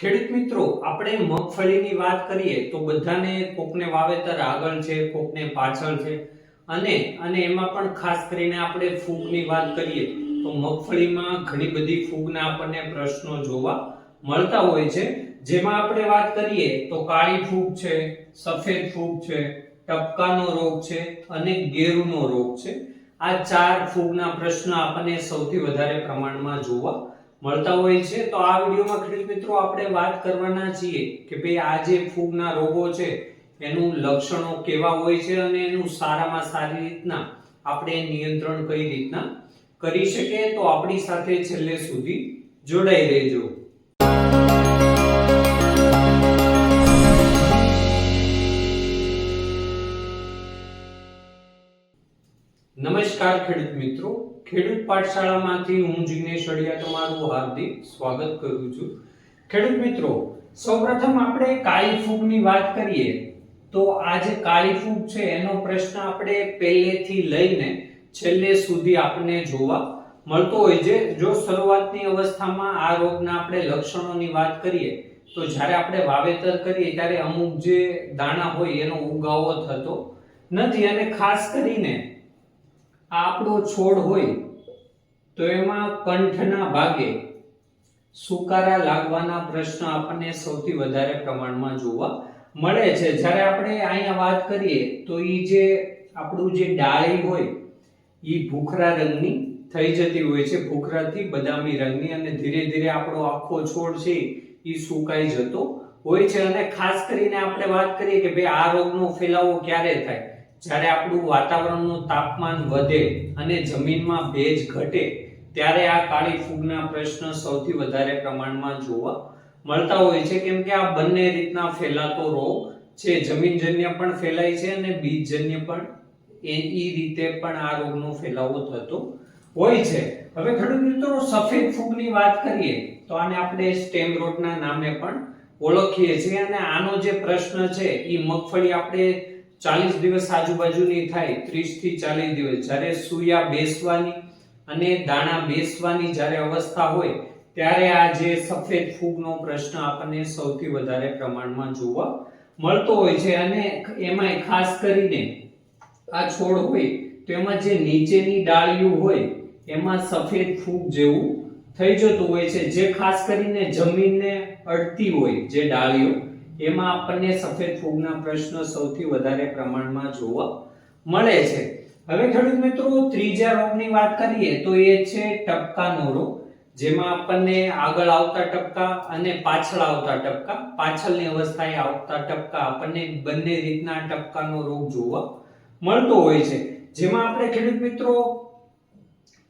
ખેડૂત મિત્રો, આપણે મગફળીની વાત કરીએ તો બધાને કોકને વાવેતર આગળ છે, કોકને પાછળ છે. અને અને એમાં પણ ખાસ કરીને આપણે ફૂગની વાત કરીએ તો મગફળીમાં ઘણી બધી ફૂગના આપણને પ્રશ્નો જોવા મળતા હોય છે. જેમાં આપણે વાત કરીએ તો કાળી ફૂગ છે, સફેદ ફૂગ છે, ટપકાનો રોગ છે અને ગેરુનો રોગ છે. આ ચાર ફૂગના પ્રશ્ન આપણને સૌથી વધારે પ્રમાણમાં જોવા મળતા હોય છે, તો આ વિડીયોમાં ખેડૂત મિત્રો આપણે વાત કરવાના છીએ કે ભાઈ આ જે ફૂગના રોગો છે, એનું લક્ષણો કેવા હોય છે અને એનું સારામાં સારી રીતના આપણે નિયંત્રણ કઈ રીતના કરી શકીએ, તો આપણી સાથે છેલ્લે સુધી જોડાઈ રહેજો. નમસ્કાર ખેડૂત મિત્રો. ખેડૂત પાઠશાળામાંથી હું જિગ્નેશ અડિયા તમારું હાર્દિક સ્વાગત કરું છું. ખેડૂત મિત્રો, સૌપ્રથમ આપણે કાળી ફૂગની વાત કરીએ તો આ જે કાળી ફૂગ છે એનો પ્રશ્ન આપણે પહેલેથી લઈને છેલ્લે સુધી આપણને જોવા મળતો હોય છે. જો શરૂઆતની અવસ્થામાં આ રોગના આપણે લક્ષણોની વાત કરીએ તો જ્યારે આપણે વાવેતર કરીએ ત્યારે અમુક જે દાણા હોય એનો ઉગાવો થતો નથી. અને ખાસ કરીને આપણો છોડ હોય તો એમાં કંઠના ભાગે સુકારા લાગવાના પ્રશ્ન આપણને સૌથી વધારે પ્રમાણમાં જોવા મળે છે. જ્યારે આપણે અહીંયા વાત કરીએ તો એ જે આપણું જે ડાળી હોય એ ભૂખરા રંગની થઈ જતી હોય છે. ભૂખરાથી બદામી રંગની અને ધીરે ધીરે આપણો આખો છોડ છે એ સુકાઈ જતો હોય છે. અને ખાસ કરીને આપણે વાત કરીએ કે ભાઈ આ રોગનો ફેલાવો ક્યારે થાય? જ્યારે આપણું વાતાવરણનું તાપમાન વધે અને જમીનમાં ભેજ ઘટે ત્યારે આ કાળી ફૂગના પ્રશ્ન સૌથી વધારે પ્રમાણમાં જોવા મળતા હોય છે. કેમ કે આ બંને રીતના ફેલાતો રોગ છે. જમીનજન્ય પણ ફેલાય છે અને બીજજન્ય પણ એ ઈ રીતે પણ આ રોગનો ફેલાવો થતો હોય છે. હવે ખેડૂત મિત્રો, સફેદ ફૂગની વાત કરીએ તો આને આપણે સ્ટેમ રોટના નામે પણ ઓળખીએ છીએ અને આનો જે પ્રશ્ન છે એ મગફળી આપણે ચાલીસ દિવસ આજુબાજુની થાય ત્રીસથી ચાલીસ દિવસ. જ્યારે સૂયા બેસવાની અને દાણા બેસવાની જ્યારે અવસ્થા હોય, ત્યારે આ જે સફેદ ફૂગનો પ્રશ્ન આપણને સૌથી વધારે પ્રમાણમાં જોવા મળતો હોય છે. અને એમાંય ખાસ કરીને આ છોડ હોય, તો એમાં જે નીચેની ડાળીઓ હોય, એમાં સફેદ ફૂગ જેવું થઈ જતું હોય છે. જે ખાસ કરીને જમીનને અડતી હોય જે ડાળીઓ, એમાં આપણને સફેદ ફૂગના પ્રશ્ન સૌથી વધારે પ્રમાણમાં જોવા મળે છે. હવે ખેડૂત મિત્રો, ત્રીજા રોગની વાત કરીએ તો એ છે ટપકાનો રોગ, જેમાં આપણને આગળ આવતા ટપકા અને પાછળ આવતા ટપકા, પાછળની અવસ્થાએ આવતા ટપકા આપણને બંને રીતના ટપકાનો રોગ જોવા મળતો હોય છે. જેમાં આપણે ખેડૂત મિત્રો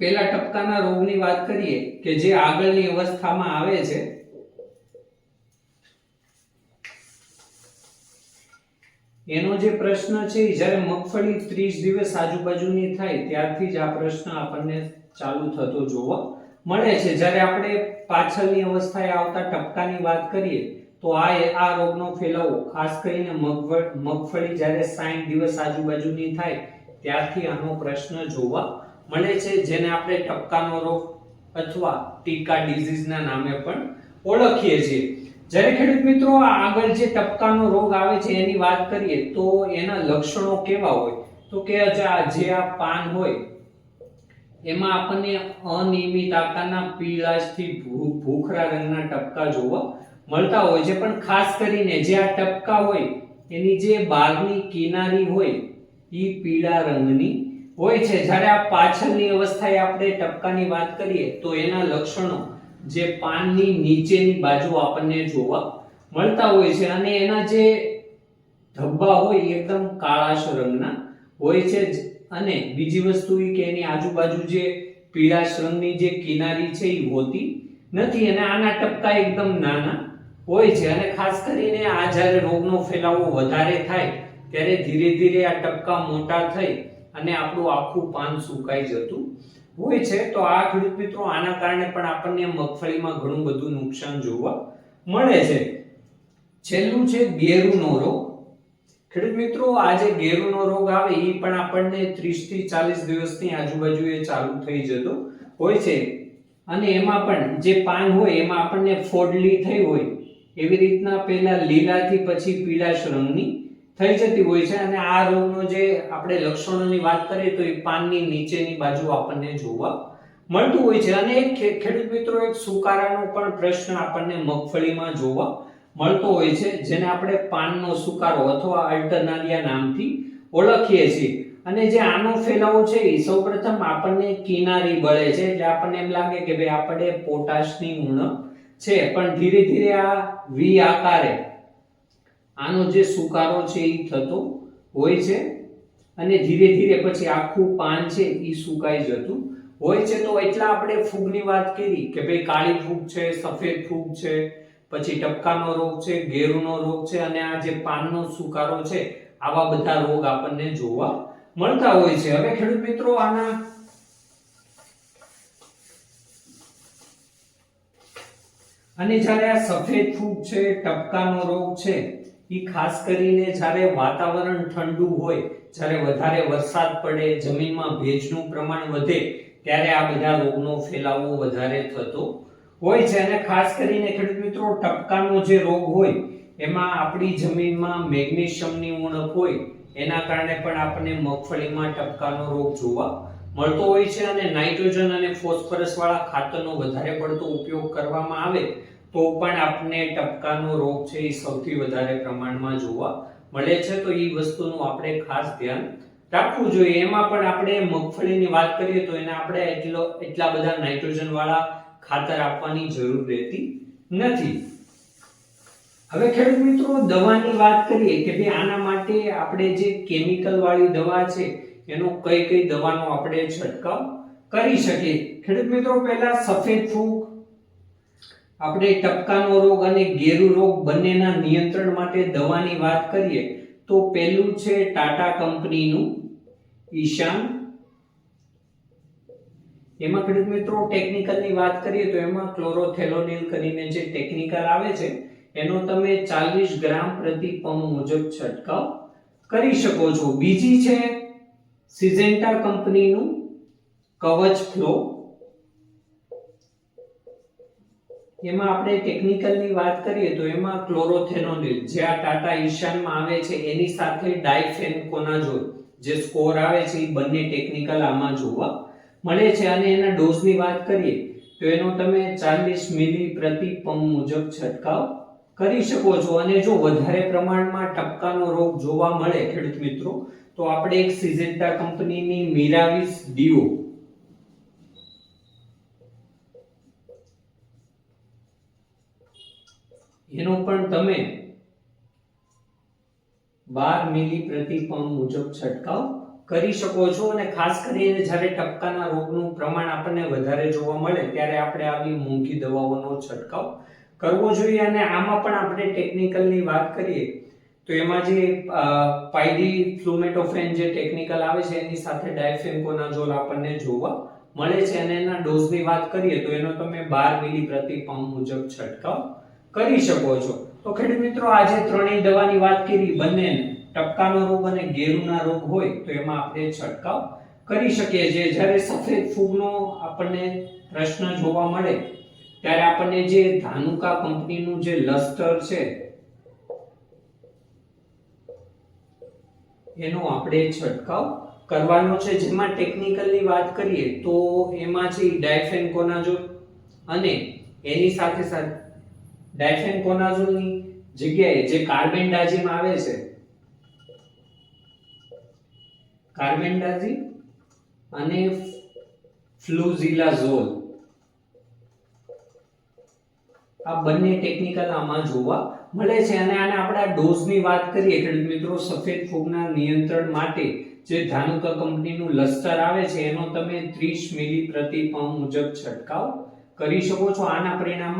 પેલા ટપકાના રોગની વાત કરીએ કે જે આગળની અવસ્થામાં આવે છે એનો જે પ્રશ્ન છે જ્યારે મગફળી ત્રીસ દિવસ આજુબાજુની થાય, ત્યારથી જ આ પ્રશ્ન આપણને ચાલુ થતો જોવા મળે છે. જ્યારે આપણે પાછળની અવસ્થાએ આવતા ટપકાની વાત કરીએ, તો આ આ રોગનો ફેલાવો, ખાસ કરીને મગફળ જ્યારે 60 દિવસ આજુબાજુની થાય, ત્યારથી આનો પ્રશ્ન જોવા મળે છે, જેને આપણે ટપકાનો રોગ અથવા ટીકા ડિઝીઝના નામે પણ ઓળખીએ છીએ. જ્યારે ખેડૂત મિત્રો આગળ જે ટપકાનો રોગ આવે છે એની વાત કરીએ તો એના લક્ષણો કેવા હોય? તો કે જે આ પાન હોય, એમાં આપણને અનિયમિત આકારના પીળાશથી ભૂખરા રંગના ટપકા જોવા મળતા હોય છે. પણ ખાસ કરીને જે આ ટપકા હોય, એની જે બહારની કિનારી હોય એ પીળા રંગની હોય છે. જ્યારે આ પાછળની અવસ્થાએ આપણે ટપકાની વાત કરીએ તો એના લક્ષણો જે પાનની નીચેની બાજુ આપણને જોવા મળતા હોય છે અને એના જે ધબ્બા હોય એકદમ કાળાશ રંગના હોય છે. અને બીજી વસ્તુ કે એની આજુબાજુ જે પીળાશ રંગની જે કિનારી છે એ હોતી નથી અને આના ટપકા એકદમ નાના હોય છે અને ખાસ કરીને આ જ્યારે રોગનો ફેલાવો વધારે થાય ત્યારે ધીરે ધીરે આ ટપકા મોટા થઈ અને આપણું આખું પાન સુકાઈ જતું હોય છે, તો આ ખેડૂત મિત્રો, આના કારણે પણ આપણને મગફળીમાં ઘણું બધું નુકસાન જોવા મળે છે. છેલ્લું છે ગેરુનો રોગ. ખેડૂત મિત્રો, આ જે ગેરુનો રોગ આવે એ પણ આપણને 30 થી 40 દિવસની આજુબાજુ એ ચાલુ થઈ જતો હોય છે. અને એમાં પણ જે પાન હોય, એમાં આપણને ફોડલી થઈ હોય, એવી રીતના પહેલા લીલાથી પછી પીળાશ રંગની થઈ જતી હોય છે અને આ રોગનો જે આપણે લક્ષણોની વાત કરીએ તો એ પાનની નીચેની બાજુ આપણને જોવા મળતું હોય છે. અને એક ખેડૂત મિત્રો, એક સુકારાનો પણ પ્રશ્ન આપણને મગફળીમાં જોવા મળતો હોય છે, જેને આપણે પાનનો સુકારો અથવા અલ્ટરનારિયા નામથી ઓળખીએ છીએ. અને જે આનો ફેલાવો છે એ સૌપ્રથમ આપણને કિનારી બળે છે, એટલે આપણને એમ લાગે કે ભાઈ આપણે પોટાશની ઉણપ છે. પણ ધીરે ધીરે આ વી આકારે આનો જે સુકારો છે એ થતો હોય છે અને ધીરે ધીરે પછી આખું પાન છે એ સુકાઈ જતું હોય છે. તો એટલા આપણે ફૂગની વાત કરી કે ભાઈ કાળી ફૂગ છે, સફેદ ફૂગ છે, પછી ટપકાનો રોગ છે, ગેરુનો રોગ છે અને આ જે પાનનો સુકારો છે, આવા બધા રોગ આપણને જોવા મળતા હોય છે. હવે ખેડૂત મિત્રો આના અને જ્યારે આ સફેદ ફૂગ છે, ટપકાનો રોગ છે એ ખાસ કરીને જ્યારે વાતાવરણ ઠંડુ હોય, જ્યારે વધારે વરસાદ પડે, જમીનમાં ભેજનું પ્રમાણ વધે, ત્યારે આ બધા રોગનો ફેલાવો વધારે થતો હોય છે. અને ખાસ કરીને ખેડૂત મિત્રો, ટપકાનો જે રોગ હોય, એમાં આપણી જમીનમાં મેગ્નેશિયમની ઉણપ હોય, એના કારણે પણ આપણને મગફળીમાં ટપકાનો રોગ જોવા મળતો હોય છે. અને નાઇટ્રોજન અને ફોસ્ફરસ વાળા ખાતરનો વધારે પડતો ઉપયોગ કરવામાં આવે તો પણ આપણને ટપકાનો રોગ છે એ સૌથી વધારે પ્રમાણમાં જોવા મળે છે. તો એ વસ્તુનું આપણે ખાસ ધ્યાન રાખવું જોઈએ. એમાં પણ આપણે મગફળીની વાત કરીએ તો એને આપણે એટલો, એટલા બધા નાઇટ્રોજન વાળા ખાતર આપવાની જરૂર રહેતી નથી. હવે ખેડૂત મિત્રો, દવાની વાત કરીએ કે ભાઈ આના માટે આપણે જે કેમિકલ વાળી દવા છે એનો કઈ કઈ દવાનો આપણે છંટકાવ કરી શકીએ. ખેડૂત મિત્રો, પહેલા સફેદ ફૂગ આપણે ટપકાનો રોગ અને ગેરુ રોગ બંનેના નિયંત્રણ માટે દવાની વાત કરીએ, તો પહેલું છે ટાટા કંપનીનું ઈશાન. એમાં ખેડૂત મિત્રો ટેકનિકલની વાત કરીએ તો એમાં ક્લોરોથેલોનિલ કરીને જે ટેકનિકલ આવે છે, એનો તમે 40 ગ્રામ પ્રતિ પંપ મુજબ છંટકાવ કરી શકો છો. બીજી છે સિઝેન્ટા કંપનીનું કવચ ફ્લો. એમાં આપણે ટેકનિકલની વાત કરીએ તો એમાં ક્લોરોથેનોનિલ જે આ ટાટા ઈશાનમાં આવે છે, એની સાથે ડાયફેનકોનાઝોલ જે સ્કોર આવે છે એ બંને ટેકનિકલ આમાં જોવા મળે છે. અને એના ડોઝની વાત કરીએ તો એનો તમે 40 મિલી પ્રતિ પંપ મુજબ છંટકાવ કરી શકો છો. અને જો વધારે પ્રમાણમાં ટપકાનો રોગ જોવા મળે ખેડૂત મિત્રો, તો આપણે એક સિઝેન્ટા કંપનીની મિરાવિસ ડીઓ એનો પણ તમે બાર મિલી પ્રતિ પંપ મુજબ છંટકાવ કરી શકો છો અને ખાસ કરીને જ્યારે ટપકાના રોગનું પ્રમાણ આપણને વધારે જોવા મળે ત્યારે આપણે આવી મોંઘી દવાઓનો છંટકાવ કરવો જોઈએ અને આમાં પણ આપણે ટેકનિકલની વાત કરીએ તો એમાં જે પાયડી ફ્લુમેટોફેન જે ટેકનિકલ આવે છે એની સાથે ડાયફેન્કોનાઝોલ આપણને જોવા મળે છે અને એના ડોઝની વાત કરીએ તો એનો તમે બાર મિલી પ્રતિ પંપ મુજબ છંટકાવ કરી શકો છો. તો ખેડૂત મિત્રો, આજે ત્રણેય દવાની વાત કરી. બંને ટપકાનો રોગ અને ગેરુના રોગ હોય તો એમાં આપણે છંટકાવ કરી શકીએ છીએ. જ્યારે સફેદ ફૂગનો આપણને પ્રશ્ન જોવા મળે, ત્યારે આપણને જે ધાનુકા કંપનીનું જે લસ્ટર છે, એનો આપણે છંટકાવ કરવાનો છે. જેમાં ટેકનિકલની વાત કરીએ, તો એમાં છે ડાયફેન્કોનાઝોલ અને એની સાથે સાથે ડાયફેનકોનાઝોલની જગ્યાએ જે કાર્બેન્ડાઝિમ આવે છે. કાર્બેન્ડાઝિમ અને ફ્લુઝિલાઝોલ. આ બંને ટેકનિકલ આમાં જોવા મળે છે અને આને આપણે ડોઝની વાત કરીએ, ખેડૂત મિત્રો, સફેદ ફૂગના નિયંત્રણ માટે જે ધાનુકા કંપનીનું લસ્ટર આવે છે, એનો તમે 30 મિલી પ્રતિ પંપ મુજબ છંટકાવ કરી શકો છો. આના પરિણામ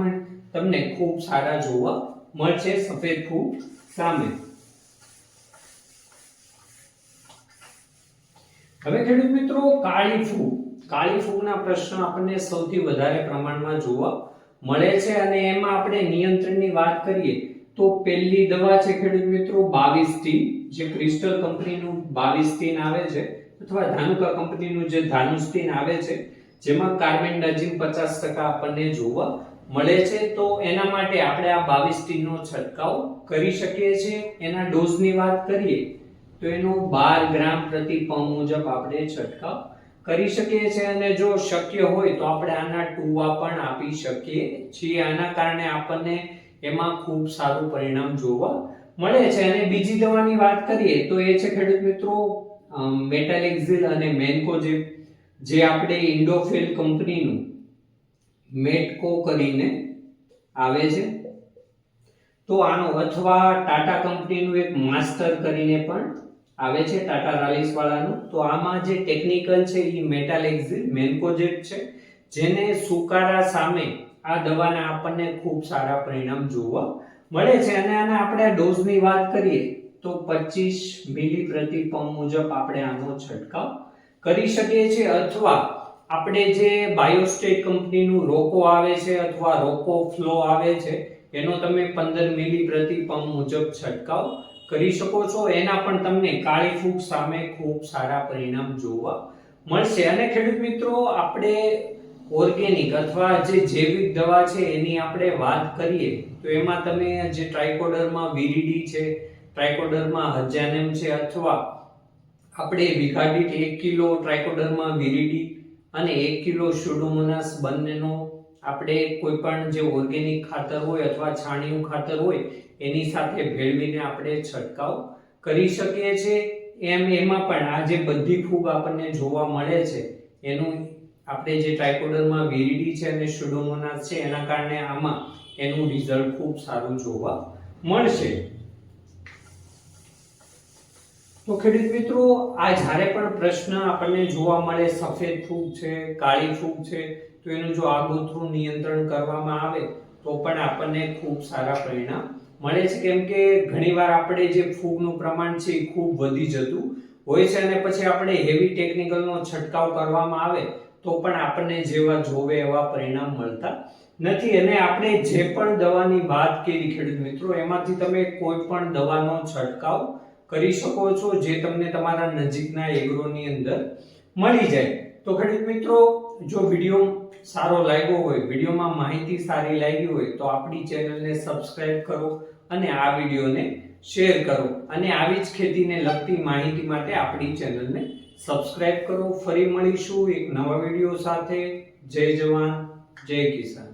તમને ખૂબ સારા જોવા મળશે સફેદ ફૂગ સામે. હવે ખેડૂત મિત્રો, કાળી ફૂગ કાળી ફૂગના પ્રશ્ન આપણને સૌથી વધારે પ્રમાણમાં જોવા મળે છે અને એમાં આપણે નિયંત્રણની વાત કરીએ તો પહેલી દવા છે ખેડૂત મિત્રો બાવિસ્ટીન જે ક્રિસ્ટલ કંપનીનું બાવિસ્ટીન આવે છે અથવા ધાનુકા કંપનીનું જે ધાનુસ્ટીન આવે છે, જેમાં કાર્બેન્ડાઝિમ પચાસ ટકા આપણને જોવા મળે છે, તો એના માટે આપણે આ બાવીસ ટીનનો છંટકાવ કરી શકીએ છીએ. એના ડોઝની વાત કરીએ, તો એનો બાર ગ્રામ પ્રતિ પંપ મુજબ આપણે છંટકાવ કરી શકીએ છીએ. અને જો શક્ય હોય, તો આપણે આના ટુવા પણ આપી શકીએ છીએ. આના કારણે આપણને એમાં ખૂબ સારું પરિણામ જોવા મળે છે. અને બીજી દવાની વાત કરીએ, તો એ છે, ખેડૂત મિત્રો મેટાલેક્ઝિલ અને મેન્કોજેબ જે આપણે ઇન્ડોફિલ કંપનીનું મેટકો કરીને આવે છે. તો આનો અથવા ટાટા કંપનીનું એક માસ્ટર કરીને પણ આવે છે, ટાટા રાલીસ વાળાનું તો આમાં જે ટેકનિકલ છે એ મેટાલેક્ઝિલ મેન્કોજેબ છે, જેને સુકારા સામે આ દવાના આપણને ખૂબ સારા પરિણામ જોવા મળે છે. અને આને આપણે ડોઝની વાત કરીએ, તો 25 મિલી પ્રતિ પંપ મુજબ આપણે આનો છંટકાવ કરી શકીએ છીએ. અથવા આપણે જે બાયોસ્ટેટ કંપનીનું રોકો આવે છે અથવા રોકો ફ્લો આવે છે, એનો તમે 15 મિલી પ્રતિ પંપ મુજબ છંટકાવ કરી શકો છો. એના પણ તમને કાળી ફૂગ સામે ખૂબ સારા પરિણામ જોવા મળશે. અને ખેડૂત મિત્રો, આપણે ઓર્ગેનિક અથવા જે જૈવિક દવા છે એની આપણે વાત કરીએ, તો એમાં તમે જે ટ્રાઇકોડરમાં વીરીડી છે ટ્રાઇકોડરમાં હજાનેમ છે અથવા આપણે વીઘા દીઠ એક કિલો ટ્રાઇકોડરમાં વિરીડી અને એક કિલો સ્યુડોમોનાસ બંનેનો આપણે કોઈ પણ જે ઓર્ગેનિક ખાતર હોય અથવા છાણિયું ખાતર હોય, એની સાથે ભેળવીને આપણે છંટકાવ કરી શકીએ છીએ. એમ એમાં પણ આ જે બધી ફૂગ આપણને જોવા મળે છે, એનું આપણે જે ટ્રાઇકોડરમાં વિરીડી છે અને સ્યુડોમોનાસ છે, એના કારણે આમાં એનું રિઝલ્ટ ખૂબ સારું જોવા મળશે. તો ખેડૂત મિત્રો, આ જ્યારે પણ પ્રશ્ન આપણને જોવા મળે, સફેદ ફૂગ છે, કાળી ફૂગ છે, તો એનું જો આગોતરું નિયંત્રણ કરવામાં આવે, તો પણ આપણને ખૂબ સારા પરિણામ મળે છે. કેમ કે ઘણીવાર આપણે જે ફૂગનું પ્રમાણ છે એ ખૂબ વધી જતું હોય છે અને પછી આપણે હેવી ટેકનિકલનો છંટકાવ કરવામાં આવે, તો પણ આપણને જેવા જોવે એવા પરિણામ મળતા નથી. અને આપણે જે પણ દવાની વાત કરી ખેડૂત મિત્રો, એમાંથી તમે કોઈ પણ દવાનો છંટકાવ કરી શકો છો જે તમને તમારા નજીકના એગ્રોની અંદર મળી જાય. તો ખેડૂત મિત્રો, જો વીડિયો સારો લાગ્યો હોય, વિડીયોમાં માહિતી સારી લાગી હોય, તો આપણી ચેનલને સબસ્ક્રાઇબ કરો અને આ વિડીયોને શેર કરો. અને આવી જ ખેતીને લગતી માહિતી માટે આપણી ચેનલને સબસ્ક્રાઇબ કરો. ફરી મળીશું એક નવા વીડિયો સાથે. જય જવાન, જય કિસાન.